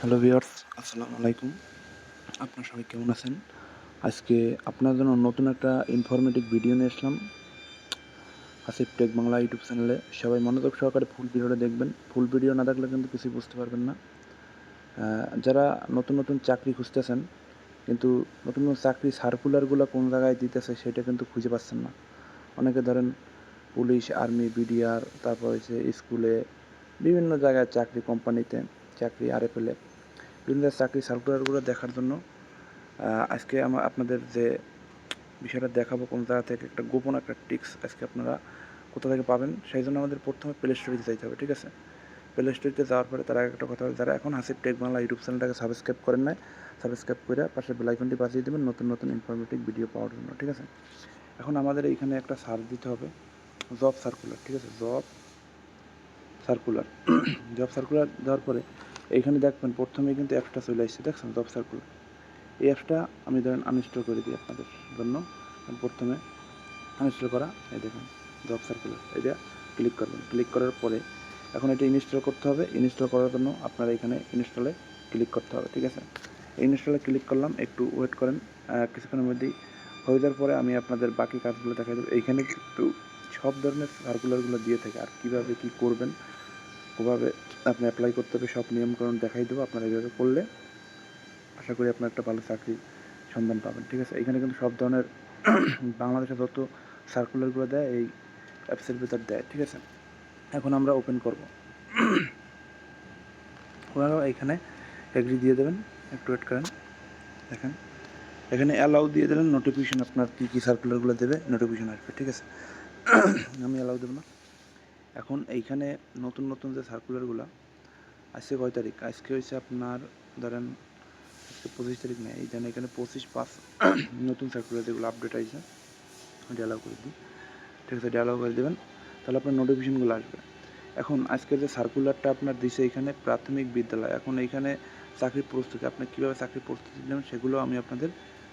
Hello viewers আসসালামু আলাইকুম। আপনার সবাই কেমন আছেন? আজকে আপনার জন্য নতুন একটা ইনফরমেটিভ ভিডিও নিয়ে আসলাম। আসিফ টেক বাংলা ইউটিউব চ্যানেলে সবাই মনোযোগ সহকারে ফুল ভিডিওটা দেখবেন। ফুল ভিডিও না দেখলে কিন্তু কিছুই বুঝতে পারবেন না। যারা নতুন নতুন চাকরি খুঁজতেছেন, কিন্তু নতুন নতুন চাকরি সার্কুলারগুলো কোন জায়গায় দিতেছে সেটা কিন্তু খুঁজে পাচ্ছেন না। অনেকে ধরেন পুলিশ আর্মি বিডিআর তারপর হচ্ছে স্কুলে বিভিন্ন জায়গায় চাকরি কোম্পানিতে চাকরি আরএফএলে বিভিন্ন জায়গায় চাকরি সার্কুলারগুলো দেখার জন্য আজকে আমার আপনাদের যে বিষয়টা দেখাবো কোন জায়গা থেকে, একটা গোপন একটা টিক্স আজকে আপনারা কোথা থেকে পাবেন, সেই জন্য আমাদের প্রথমে প্লে স্টোরিতে যাইতে হবে, ঠিক আছে? প্লে স্টোরিতে যাওয়ার পরে তারা একটা কথা যারা এখন হাসিব টেক বাংলা ইউটিউব চ্যানেলটাকে সাবস্ক্রাইব করেন নাই সাবস্ক্রাইব করে পাশে বেলাইকনটি বাজিয়ে দেবেন, নতুন নতুন ইনফরমেটিভ ভিডিও পাওয়ার জন্য, ঠিক আছে? এখন আমাদের এইখানে একটা সার্চ দিতে হবে জব সার্কুলার ঠিক আছে? জব সার্কুলার জব সার্কুলার দেওয়ার পরে এইখানে দেখবেন প্রথমে কিন্তু অ্যাপসটা চলে আসছে, দেখছেন? জব সার্কুলার এই অ্যাপসটা আমি ধরেন আনইনস্টল করে দিই আপনাদের জন্য। প্রথমে আনইনস্টল করা, এই দেখুন জব সার্কুলার এটা ক্লিক করবেন। ক্লিক করার পরে এখন এটা ইনস্টল করতে হবে। ইনস্টল করার জন্য আপনারা এখানে ইনস্টলে ক্লিক করতে হবে, ঠিক আছে? ইনস্টলে ক্লিক করলাম, একটু ওয়েট করেন। কিছুক্ষণের মধ্যেই হয়ে যাওয়ার পরে আমি আপনাদের বাকি কাজগুলো দেখাই দেবো। এইখানে কিন্তু সব ধরনের সার্কুলারগুলো দিয়ে থাকে। আর কীভাবে কী করবেন ওভাবে আপনি অ্যাপ্লাই করতে হবে, সব নিয়মকানুন দেখাই দেবো আপনারা এইভাবে করলে। আশা করি আপনার একটা ভালো চাকরি সন্ধান পাবেন, ঠিক আছে? এখানে কিন্তু সব ধরনের বাংলাদেশে যত সার্কুলারগুলো দেয়, এই অ্যাপসের ভিতর দেয়, ঠিক আছে? এখন আমরা ওপেন করব। ওনারা এখানে এগ্রি দিয়ে দেবেন, একটু ওয়েট করেন, দেখেন। এখানে অ্যালাউ দিয়ে দিলেন নোটিফিকেশন আপনার কী কী সার্কুলারগুলো দেবে নোটিফিকেশন আসবে, ঠিক আছে? আমি অ্যালাউ দেবো না। এখন এইখানে নতুন নতুন যে সার্কুলারগুলো আজকে কয় তারিখ? আজকে হয়েছে আপনার, ধরেন, আজকে পঁচিশ তারিখ নেই এই জন্য এখানে পঁচিশ পাঁচ নতুন সার্কুলার যেগুলো আপডেট আছে অ্যালাউ করে দিই। ঠিক আছে, এটা করে দেবেন, তাহলে আপনার নোটিফিকেশনগুলো আসবে। এখন আজকে যে সার্কুলারটা আপনার দিছে এখানে প্রাথমিক বিদ্যালয়, এখন এইখানে চাকরির প্রস্তুতি, আপনি কীভাবে চাকরির প্রস্তুতি নেবেন সেগুলো আমি আপনাদের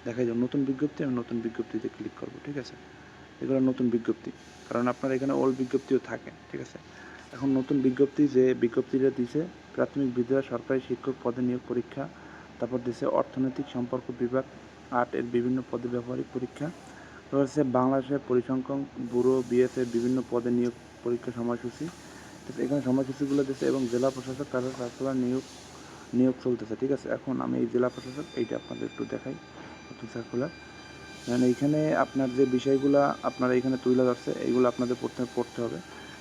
দেখাই দেবো। নতুন বিজ্ঞপ্তি, আমি নতুন বিজ্ঞপ্তিতে ক্লিক করব, ঠিক আছে? এগুলো নতুন বিজ্ঞপ্তি। কারণ আপনার এখানে ওল্ড বিজ্ঞপ্তিও থাকে, ঠিক আছে? এখন নতুন বিজ্ঞপ্তি যে বিজ্ঞপ্তিটা দিছে, প্রাথমিক বিদ্যালয় সরকারি শিক্ষক পদে নিয়োগ পরীক্ষা, তারপর দিছে অর্থনৈতিক সম্পর্ক বিভাগ আট এর বিভিন্ন পদে ব্যবহারিক পরীক্ষা, তারপর হচ্ছে বাংলাদেশের পরিসংখ্যান ব্যুরো বিএসএ বিভিন্ন পদে নিয়োগ পরীক্ষা সময়সূচি এখানে সময়সূচিগুলো দিচ্ছে এবং জেলা প্রশাসক কাজের সার্কুলার নিয়োগ নিয়োগ চলতেছে, ঠিক আছে? এখন আমি এই জেলা প্রশাসক, এইটা আপনাদের একটু দেখাই, নতুন সার্কুলার মানে এইখানে আপনার যে বিষয়গুলো আপনারা এখানে তুলে ধরছে, এইগুলো আপনাদের প্রথমে পড়তে হবে।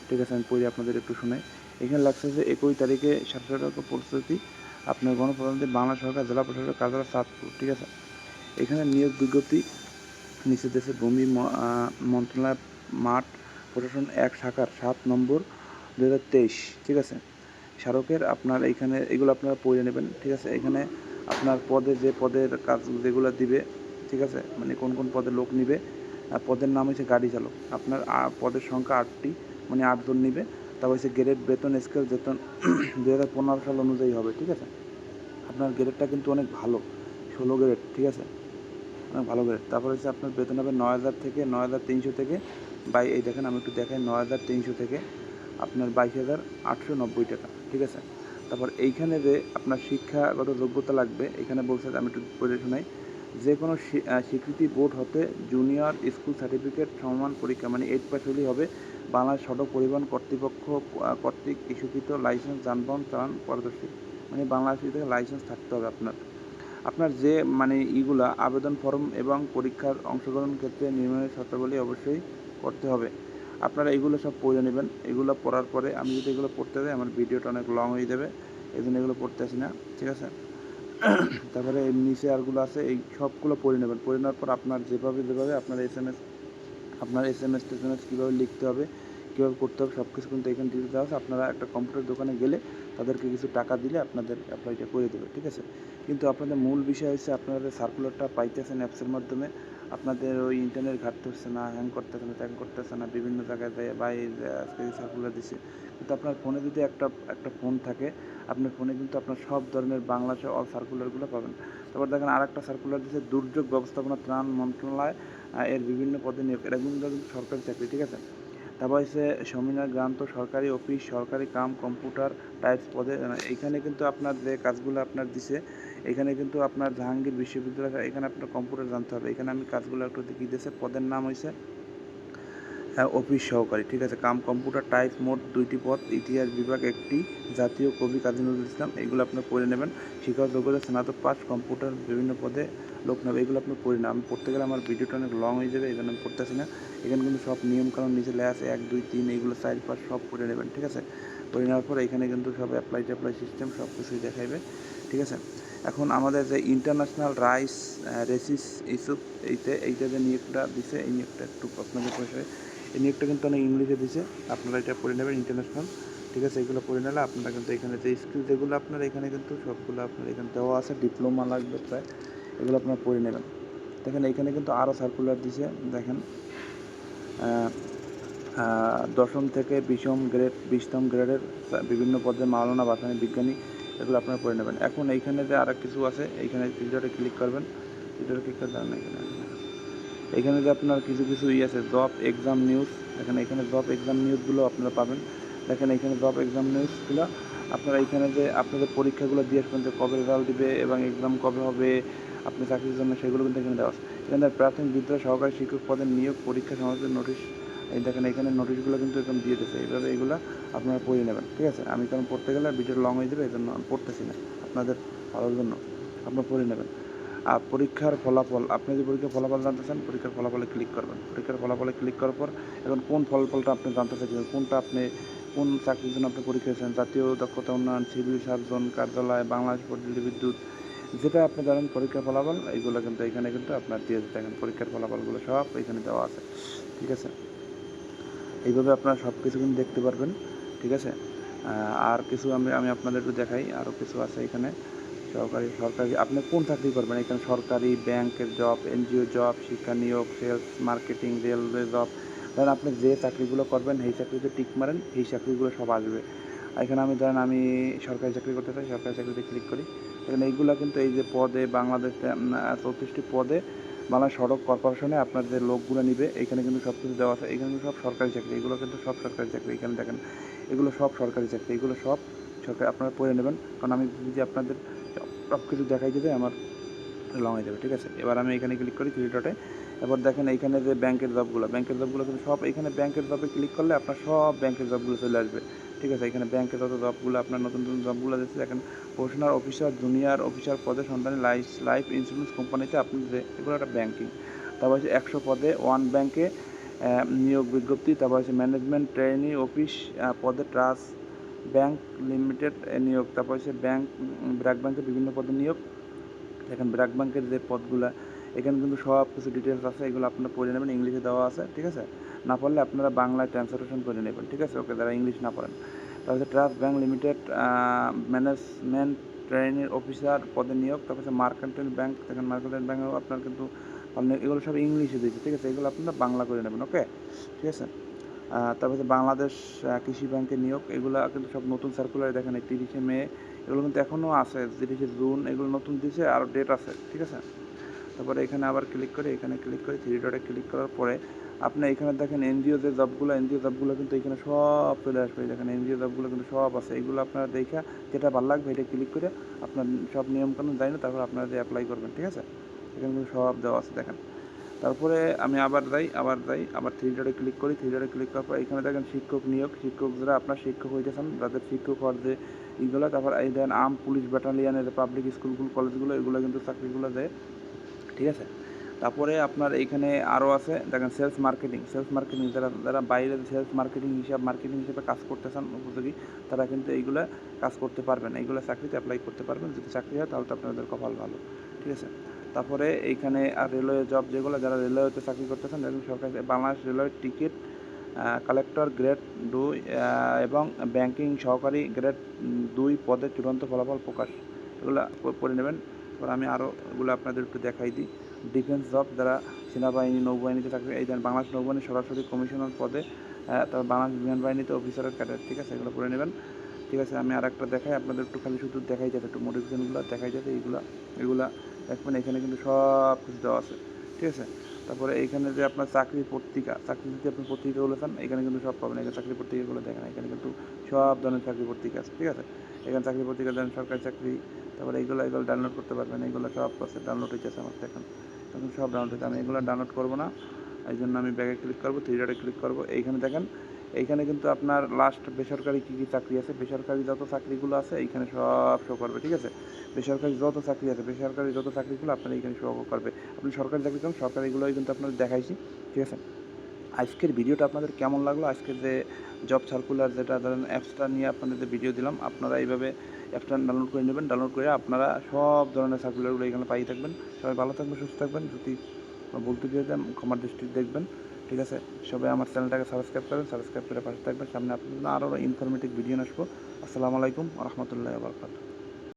ঠিক আছে, আমি পড়ে আপনাদের একটু শোনাই। এখানে লাগছে যে একই তারিখে স্বাস্থ্য প্রস্তুতি আপনার গণপ্রজাতন্ত্রী, বাংলা সরকার, জেলা প্রশাসক কাজরা সাতপুর। ঠিক আছে? এখানে নিয়োগ বিজ্ঞপ্তি নিচে দেশে ভূমি মন্ত্রণালয় মাঠ প্রশাসন এক শাখার সাত নম্বর দু হাজার তেইশ। ঠিক আছে? স্মারকের আপনার এইখানে, এগুলো আপনারা পড়ে নেবেন। ঠিক আছে? এখানে আপনার পদে যে পদের কাজ যেগুলো দিবে ঠিক আছে? মানে কোন কোন পদে লোক নিবে? পদের নাম হচ্ছে গাড়ি চালক। আপনার পদের সংখ্যা আটটি মানে আটজন নিবে। তারপর হচ্ছে গ্রেড বেতন স্কেল বেতন দু হাজার পনেরো সাল অনুযায়ী হবে, ঠিক আছে? আপনার গ্রেডটা কিন্তু অনেক ভালো, ষোলো গ্রেড ঠিক আছে? অনেক ভালো গ্রেড তারপর হচ্ছে আপনার বেতন হবে নয় হাজার থেকে নয় হাজার তিনশো থেকে, বাই, এই দেখেন আমি একটু দেখাই, নয় হাজার তিনশো থেকে আপনার বাইশ হাজার আটশো নব্বই টাকা, ঠিক আছে? তারপর এইখানে যে আপনার শিক্ষাগত যোগ্যতা লাগবে, এখানে বলছে আমি একটু পড়ে শোনাই। যে কোনো স্বীকৃতি বোর্ড হতে জুনিয়র স্কুল সার্টিফিকেট সমমান পরীক্ষা মানে এইট পাস হলেই হবে, বাংলাদেশ সড়ক পরিবহন কর্তৃপক্ষ কর্তৃক ইস্যুকৃত লাইসেন্স যানবাহন চালান পারদর্শী মানে বাংলাদেশ থেকে লাইসেন্স থাকতে হবে আপনার। আপনার যে মানে ইগুলা, আবেদন ফর্ম এবং পরীক্ষার অংশগ্রহণ ক্ষেত্রে নির্মাণের শর্তাবলী অবশ্যই করতে হবে। আপনারা এগুলো সব পড়ে নেবেন। এগুলো পড়ার পরে আমি যদি এগুলো পড়তে যাই, আমার ভিডিওটা অনেক লং হয়ে যাবে এই জন্য এগুলো পড়তে আসি না, ঠিক আছে? তারপরে নিচে আরগুলো আছে, এই সবগুলো পড়ে নেবেন। পড়ে নেওয়ার পর আপনার যেভাবে যেভাবে আপনার এস এম এস আপনার এস এম এস টেস এম এস কীভাবে লিখতে হবে, কীভাবে করতে হবে সব কিছু কিন্তু এখানে দিয়ে দেওয়া আছে। আপনারা একটা কম্পিউটার দোকানে গেলে তাদেরকে কিছু টাকা দিলে আপনাদের অ্যাপ্লাইটা করে দেবে, ঠিক আছে? কিন্তু আপনাদের মূল বিষয় হচ্ছে আপনারা সার্কুলারটা পাইতেছেন অ্যাপসের মাধ্যমে। আপনাদের ওই ইন্টারনেট ঘাটতে হচ্ছে না হ্যাং করতেছে না ত্যাং করতেছে না, বিভিন্ন জায়গায় যায় এই আজকে সার্কুলার দিচ্ছে কিন্তু আপনার ফোনে যদি একটা একটা ফোন থাকে, আপনার ফোনে কিন্তু আপনার সব ধরনের বাংলাদেশের অল সার্কুলারগুলো পাবেন। তারপর দেখেন আর একটা সার্কুলার দিচ্ছে দুর্যোগ ব্যবস্থাপনা ত্রাণ মন্ত্রণালয় এর বিভিন্ন পদে নিয়োগ। এটা কিন্তু সরকারি চাকরি, ঠিক আছে? তারপর হচ্ছে সেমিনার গ্রান্ত সরকারি অফিস, সরকারি কাম, কম্পিউটার টাইপস পদে। এখানে কিন্তু আপনার যে কাজগুলো আপনার দিছে, এখানে কিন্তু আপনার জাহাঙ্গীর বিশ্ববিদ্যালয়, এখানে আপনার কম্পিউটার জানতে হবে। এখানে আমি কাজগুলো একটু দেখিয়ে দিয়েছে। পদের নাম হয়েছে হ্যাঁ অফিস সহকারী, ঠিক আছে? কাম, কম্পিউটার, টাইপ, মোট দুইটি পদ, ইতিহাস বিভাগ একটি, জাতীয় কবি কাজী নজরুল ইসলাম, এগুলো আপনার পড়ে নেবেন। শিক্ষক যোগ্যতা স্নাতক, পাস, কম্পিউটার, বিভিন্ন পদে লোক নেবে, এগুলো আপনি পড়ে না আমি পড়তে গেলে আমার ভিডিওটা অনেক লং হয়ে যাবে এই জন্য আমি পড়তেছি না। এখানে কিন্তু সব নিয়মকানুন, নিচে আছে এক, দুই, তিন এইগুলো চার, পাঁচ, সব পড়ে নেবেন, ঠিক আছে? পড়ে নেওয়ার পর এখানে কিন্তু সব অ্যাপ্লাই ট্যাপ্লাই সিস্টেম সব কিছুই দেখাইবে, ঠিক আছে? এখন আমাদের যে ইন্টারন্যাশনাল রাইস রেসিস এইসব এইতে এইটা যে নিয়োগটা দিছে, এই নিয়োগটা একটু আপনাদের পরিসরে এই নিয়োগটা কিন্তু অনেক ইংলিশে দিছে। আপনারা এটা পড়ে নেবেন ইন্টারন্যাশনাল ঠিক আছে, এগুলো পড়ে নিলে আপনারা কিন্তু এখানে যে স্কিল যেগুলো আপনার, এখানে কিন্তু সবগুলো আপনার এখানে দেওয়া আছে। ডিপ্লোমা লাগবে প্রায়, এগুলো আপনারা পড়ে নেবেন। দেখেন, এখানে কিন্তু আরও সার্কুলার দিছে, দেখেন। দশম থেকে বিশম গ্রেড বিশতম গ্রেডের বিভিন্ন পদে মাওলানা বাসানি বিজ্ঞানী, এগুলো আপনারা পড়ে নেবেন। এখন এইখানে যে আর কিছু আছে, এইখানে ভিডিওটা ক্লিক করবেন। ভিডিওটা ক্লিক করে দেন এখানে এখানে যে আপনার কিছু কিছু ই আছে জব এক্সাম নিউজ দেখেন এখানে জব এক্সাম নিউজগুলো আপনারা পাবেন। দেখেন এখানে জব এক্সাম নিউজগুলো আপনারা এখানে যে আপনাদের পরীক্ষাগুলো দিয়ে আসবেন যে কবে রেজাল্ট দিবে এবং এক্সাম কবে হবে, আপনি চাকরির জন্য সেগুলো কিন্তু এখানে দেওয়া আছে। এখানে প্রাথমিক বিদ্যালয় সহকারী শিক্ষক পদের নিয়োগ, পরীক্ষা সমাজের নোটিশ এই দেখেন এখানে নোটিশগুলো কিন্তু এরকম দিয়ে দিয়েছে। এইভাবে এগুলো আপনারা পড়ে নেবেন, ঠিক আছে? আমি কারণ পড়তে গেলে ভিডিও লং হয়ে যাবে এই জন্য পড়তেছি না আপনাদের ভালোর জন্য, আপনারা পড়ে নেবেন। আর পরীক্ষার ফলাফল, আপনি যদি পরীক্ষার ফলাফল জানতে চান পরীক্ষার ফলাফলে ক্লিক করবেন। পরীক্ষার ফলাফলে ক্লিক করার পর এখন কোন ফলাফলটা আপনি জানতে চাইছেন কোনটা আপনি, কোন চাকরির জন্য আপনি পরীক্ষা দিয়েছেন? জাতীয় দক্ষতা উন্নয়ন, সিভিল সার্জন, কার্যালয়, বাংলাদেশ পদ্ধতি বিদ্যুৎ, যেটা আপনি জানেন পরীক্ষার ফলাফল, এইগুলো কিন্তু এখানে কিন্তু আপনার দিয়ে থাকেন। পরীক্ষার ফলাফলগুলো সব এখানে দেওয়া আছে। ঠিক আছে? এইভাবে আপনারা সব কিছু কিন্তু দেখতে পারবেন। ঠিক আছে? আর কিছু আমি আমি আপনাদের একটু দেখাই। আরও কিছু আছে এখানে। সরকারি সরকারি, আপনি কোন চাকরি করবেন? এখানে সরকারি ব্যাংকের জব এনজিও জব শিক্ষা নিয়োগ সেলস মার্কেটিং রেলওয়ে জব ধরেন আপনি যে চাকরিগুলো করবেন, সেই চাকরিতে টিক মারেন এই চাকরিগুলো সব আসবে। এখানে আমি, ধরেন আমি সরকারি চাকরি করতে চাই, সরকারি চাকরিতে ক্লিক করি। এখানে এইগুলো কিন্তু এই যে পদে, বাংলাদেশে চৌত্রিশটি পদে বাংলা সড়ক কর্পোরেশনে আপনার যে লোকগুলো নিবে, এখানে কিন্তু সব কিছু দেওয়া আছে। এখানে সব সরকারি চাকরি, এগুলো কিন্তু সব সরকারি চাকরি। এখানে দেখেন, এগুলো সব সরকারি চাকরি, এগুলো সব সরকার, আপনারা পড়ে নেবেন। কারণ আমি যদি আপনাদের সব কিছু দেখাই দেবে আমার লং হয়ে যাবে, ঠিক আছে? এবার আমি এখানে ক্লিক করি থ্রি ডটে এবার দেখেন এইখানে যে ব্যাংকের জবগুলো ব্যাংকের জবগুলো কিন্তু সব এখানে ব্যাংকের জবে ক্লিক করলে আপনার সব ব্যাংকের জবগুলো চলে আসবে, ঠিক আছে? এখানে ব্যাংকের যত জবগুলো আপনার নতুন নতুন জবগুলো দিচ্ছে দেখেন প্রফেশনাল অফিসার জুনিয়র অফিসার পদে সন্তানের লাইফ লাইফ ইন্স্যুরেন্স কোম্পানিতে আপনি যে এগুলো একটা ব্যাংকিং তারপর হচ্ছে একশো পদে ওয়ান ব্যাংকে নিয়োগ বিজ্ঞপ্তি, তারপর হচ্ছে ম্যানেজমেন্ট ট্রেনি অফিস পদে ট্রাস্ট ব্যাংক লিমিটেড নিয়োগ, তারপর হচ্ছে ব্যাংক, ব্র্যাক ব্যাংকের বিভিন্ন পদে নিয়োগ। দেখেন ব্র্যাক ব্যাংকের যে পদগুলো, এখানে কিন্তু সব কিছু ডিটেলস আছে, এগুলো আপনারা পড়ে নেবেন, ইংলিশে দেওয়া আছে, ঠিক আছে? না পারলে আপনারা বাংলায় ট্রান্সলেশন করে নেবেন, ঠিক আছে? ওকে, যারা ইংলিশ না পড়েন। তারপরে trust bank limited management training officer পদে নিয়োগ, তারপর হচ্ছে মার্কেন্টাইল ব্যাংক দেখেন মার্কেন্টাইল ব্যাংকেও আপনার কিন্তু এগুলো সব ইংলিশে দিয়েছে, ঠিক আছে? এগুলো আপনারা বাংলা করে নেবেন, ওকে? ঠিক আছে? তারপরে হচ্ছে বাংলাদেশ কৃষি ব্যাংকের নিয়োগ, এগুলো কিন্তু সব নতুন সার্কুলার দেখেন এই তিরিশে মে, এগুলো কিন্তু এখনও আছে, তিরিশে জুন, এগুলো নতুন দিয়েছে আরও ডেট আছে, ঠিক আছে? তারপরে এখানে আবার ক্লিক করে, এখানে ক্লিক করে থ্রি ডটে ক্লিক করার পরে আপনি এখানে দেখেন এনজিও যে জবগুলো এনজিও জবগুলো কিন্তু এখানে সব চলে আসবে দেখেন এনজিও জবগুলো কিন্তু সব আছে, এগুলো আপনারা দেখা যেটা ভালো লাগবে এটা ক্লিক করে আপনার সব নিয়মকানুন জানি না তারপর আপনারা যে অ্যাপ্লাই করবেন, ঠিক আছে? এখানে কিন্তু সব দেওয়া আছে, দেখেন। তারপরে আমি আবার যাই আবার যাই, আবার থ্রি ডটে ক্লিক করি থ্রি ডটে ক্লিক করার পর এখানে দেখেন শিক্ষক নিয়োগ শিক্ষক যারা আপনার শিক্ষক হইতেছেন, যাদের শিক্ষক হওয়ার যে ইগুলো, তারপর এই দেন আর্ম পুলিশ ব্যাটালিয়ানের পাবলিক স্কুলগুলো কলেজগুলো এগুলো কিন্তু চাকরিগুলো দেয়, ঠিক আছে? তারপরে আপনার এইখানে আরও আছে, দেখেন সেলস মার্কেটিং সেলস মার্কেটিং যারা যারা বাইরে সেলস মার্কেটিং হিসাব মার্কেটিং হিসেবে কাজ করতে চান উপযোগী, তারা কিন্তু এইগুলো কাজ করতে পারবেন, এইগুলো চাকরিতে অ্যাপ্লাই করতে পারবেন, যদি চাকরি হয় তাহলে তো আপনাদের কপাল ভালো, ঠিক আছে? তারপরে এইখানে আর রেলওয়ে জব যেগুলো, যারা রেলওয়েতে চাকরি করতেছেন, দেখুন সরকারি Bangladesh railway ticket collector grade দুই এবং ব্যাংকিং সহকারী গ্রেড দুই পদে চূড়ান্ত ফলাফল প্রকাশ, এগুলো পড়ে নেবেন। এবার আমি আরও এগুলো আপনাদের একটু দেখাই দিই। ডিফেন্স জব যারা সেনাবাহিনী, নৌবাহিনীতে চাকরি, এই বাংলাদেশ নৌবাহিনী সরাসরি কমিশনার পদে তারপর বাংলাদেশ বিমান বাহিনীতে অফিসারের ক্যাডার ঠিক আছে? এগুলো পড়ে নেবেন। ঠিক আছে, আমি আর একটা দেখাই, আপনাদের একটু খালি শুধু দেখাই যাবে একটু মোটিভেশনগুলো দেখাই যাবে এইগুলো এগুলা দেখবেন, এখানে কিন্তু সব কিছু দেওয়া আছে, ঠিক আছে? তারপরে এইখানে যে আপনার চাকরির পত্রিকা, চাকরি যদি আপনি পত্রিকাগুলো চান এখানে কিন্তু সব পাবেন, এখানে চাকরি পত্রিকাগুলো দেখেন, এখানে কিন্তু সব ধরনের চাকরি পত্রিকা আছে, ঠিক আছে? এখানে চাকরি পত্রিকা দেন, সরকারি চাকরি, তারপরে এইগুলো এগুলো ডাউনলোড করতে পারবেন, এইগুলো সব আছে ডাউনলোড হয়েছে আমার এখন এখন সব ডাউনলোড হয়েছে আমি এগুলো ডাউনলোড করব না এই জন্য আমি ব্যাগে ক্লিক করব থ্রি ডটে ক্লিক করব, এইখানে দেখেন এইখানে কিন্তু আপনার লাস্ট বেসরকারি কী কী চাকরি আছে? বেসরকারি যত চাকরিগুলো আছে, এইখানে সব শো করবে, ঠিক আছে? বেসরকারি যত চাকরি আছে, বেসরকারি যত চাকরিগুলো আপনার এইখানে শো করবে। আপনি সরকারি চাকরি করেন সরকারিগুলোই কিন্তু আপনাদের দেখাইছি, ঠিক আছে? আজকের ভিডিওটা আপনাদের কেমন লাগল? আজকের যে জব সার্কুলার যেটা, ধরেন অ্যাপসটা নিয়ে আপনাদের যে ভিডিও দিলাম, আপনারা এইভাবে অ্যাপসটা ডাউনলোড করে নেবেন। ডাউনলোড করে আপনারা সব ধরনের সার্কুলারগুলো এখানে পাই থাকবেন। সবাই ভালো থাকবেন, সুস্থ থাকবেন। যদি বলতে গিয়ে দেন ক্ষমার দৃষ্টি দেখবেন। ঠিক আছে? সবাই আমার চ্যানেলটাকে সাবস্ক্রাইব করবেন সাবস্ক্রাইব করে পাশে থাকবেন। সামনে আপনার আরও ইনফরমেটিভ ভিডিও আসব। আসসালামু আলাইকুম রহমতুল্লাহ বরকাত